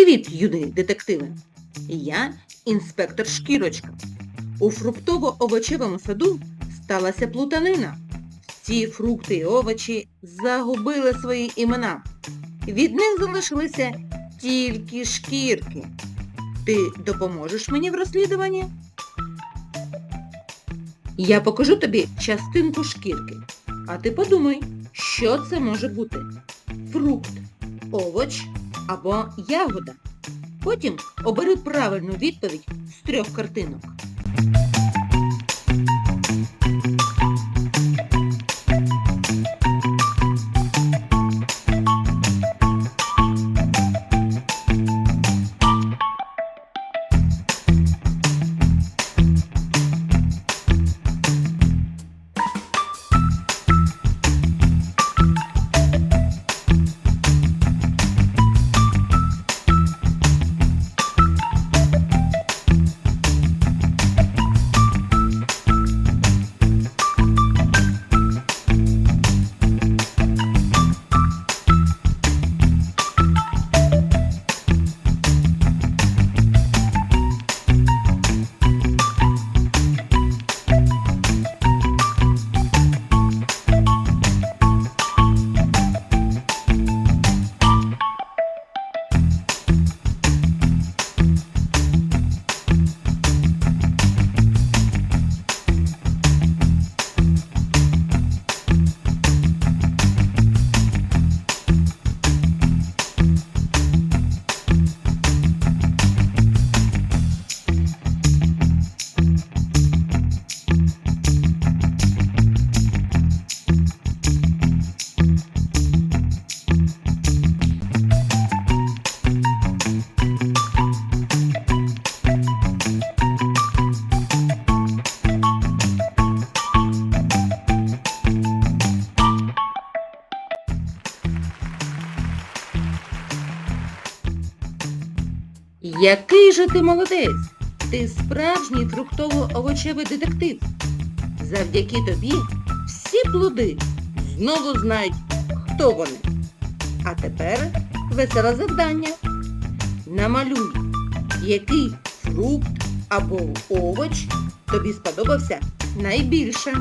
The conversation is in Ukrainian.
Привіт, юний детективи! Я інспектор Шкірочка. У фруктово-овочевому саду сталася плутанина. Ці фрукти і овочі загубили свої імена. Від них залишилися тільки шкірки. Ти допоможеш мені в розслідуванні? Я покажу тобі частинку шкірки, а ти подумай, що це може бути. Фрукт, овоч або ягода. Потім обери правильну відповідь з трьох картинок. Який же ти молодець! Ти справжній фруктово-овочевий детектив. Завдяки тобі всі плоди знову знають, хто вони. А тепер веселе завдання. Намалюй, який фрукт або овоч тобі сподобався найбільше.